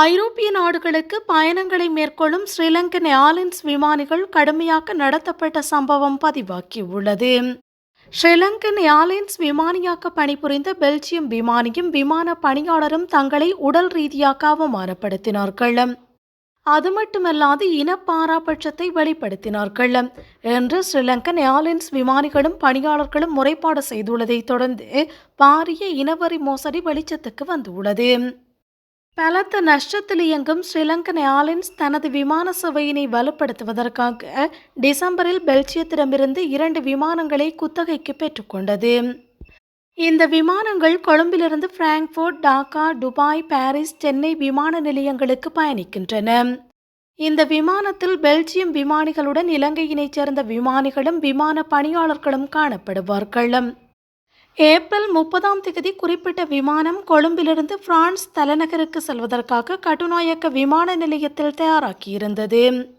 ஐரோப்பிய நாடுகளுக்கு பயணங்களை மேற்கொள்ளும் ஸ்ரீலங்கன் ஏர்லைன்ஸ் விமானிகள் கடுமையாக நடத்தப்பட்ட சம்பவம் பதிவாகியுள்ளது. ஸ்ரீலங்கன் ஏர்லைன்ஸ் விமானியாக பணிபுரிந்த பெல்ஜியம் விமானியும் விமான பணியாளரும் தங்களை உடல் ரீதியாக அவமானப்படுத்தினார்கள். அது மட்டுமல்லாது இனப்பாராபட்சத்தை வெளிப்படுத்தினார்கள். என்று ஸ்ரீலங்கன் ஏர்லைன்ஸ் விமானிகளும் பணியாளர்களும் முறைப்பாடு செய்துள்ளதை தொடர்ந்து பாரிய இனவரி மோசடி வெளிச்சத்துக்கு வந்துள்ளது. பலத்த நஷ்டத்தில் இயங்கும் ஸ்ரீலங்கன் ஏர்லைன்ஸ் தனது விமான சேவையினை வலுப்படுத்துவதற்காக டிசம்பரில் பெல்ஜியத்திடமிருந்து இரண்டு விமானங்களை குத்தகைக்கு பெற்றுக்கொண்டது இந்த விமானங்கள் கொழும்பிலிருந்து Frankfurt Dhaka Dubai Paris Chennai விமான நிலையங்களுக்கு பயணிக்கின்றன. இந்த விமானத்தில் பெல்ஜியம் விமானிகளுடன் இலங்கையினைச் சேர்ந்த விமானிகளும் விமான பணியாளர்களும் காணப்படுவார்கள். ஏப்ரல் முப்பதாம் தேதி குறிப்பிட்ட விமானம் கொழும்பிலிருந்து பிரான்ஸ் தலைநகருக்கு செல்வதற்காக கட்டுநாயக்க விமான நிலையத்தில் தயாராக்கியிருந்தது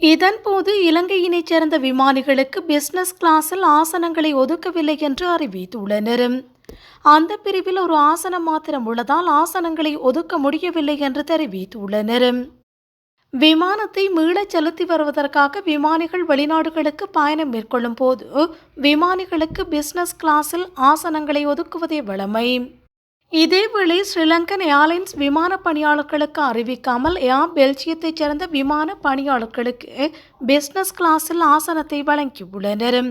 இதன்போது இலங்கையினைச் சேர்ந்த விமானிகளுக்கு பிசினஸ் கிளாஸில் ஆசனங்களை ஒதுக்கவில்லை என்று அறிவித்துள்ளனர். அந்த பிரிவில் ஒரு ஆசனம் மாத்திரம் உள்ளதால் ஆசனங்களை ஒதுக்க முடியவில்லை என்று தெரிவித்துள்ளனர். விமானத்தை மீளச் செலுத்தி வருவதற்காக விமானிகள் வெளிநாடுகளுக்கு பயணம் மேற்கொள்ளும் போது விமானிகளுக்கு பிசினஸ் கிளாஸில் ஆசனங்களை ஒதுக்குவதே வழமை. இதேவேளை ஸ்ரீலங்கன் ஏர்லைன்ஸ் விமான பணியாளர்களுக்கு அறிவிக்காமல் ஏர் பெல்ஜியத்தைச் சேர்ந்த விமான பணியாளர்களுக்கு பிசினஸ் கிளாஸில் ஆசனத்தை வழங்கியுள்ளனர்.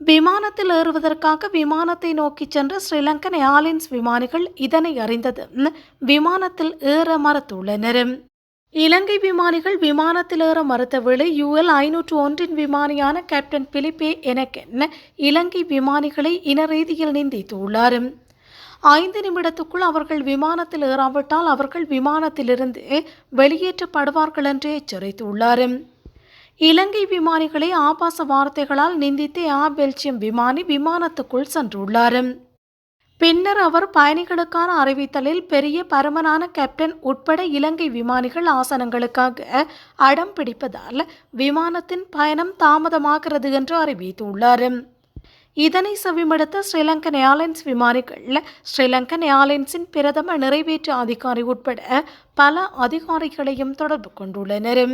விமானத்தில் ஏறுவதற்காக விமானத்தை நோக்கி சென்ற ஸ்ரீலங்கன் ஏர்லைன்ஸ் விமானிகள் இதனை அறிந்தது விமானத்தில் ஏற மறுத்துள்ளனர். இலங்கை விமானிகள் விமானத்தில் ஏற மறுத்த வேளை யுஎல் ஐநூற்று ஒன்றின் விமானியான கேப்டன் பிலிப்பே எனக்கென்ன இலங்கை விமானிகளை இன ரீதியில் நிந்தித்துள்ளார். ஐந்து நிமிடத்துக்குள் அவர்கள் விமானத்தில் ஏறாவிட்டால் அவர்கள் விமானத்திலிருந்து வெளியேற்றப்படுவார்கள் என்று எச்சரித்துள்ளார். இலங்கை விமானிகளை ஆபாச வார்த்தைகளால் நிந்தித்து ஆ பெல்ஜியம் விமானி விமானத்துக்குள் சென்றுள்ளார். பின்னர் அவர் பயணிகளுக்கான அறிவித்தலில் பெரிய பருமனான கேப்டன் உட்பட இலங்கை விமானிகள் ஆசனங்களுக்காக அடம் பிடிப்பதால் விமானத்தின் பயணம் தாமதமாகிறது என்று அறிவித்துள்ளார். இதனை செவிமடுத்த ஸ்ரீலங்கன் ஏர்லைன்ஸ் விமானிகள் ஸ்ரீலங்கன் ஏர்லைன்ஸின் பிரதம நிறைவேற்று அதிகாரி உட்பட பல அதிகாரிகளையும் தொடர்பு கொண்டுள்ளனர்.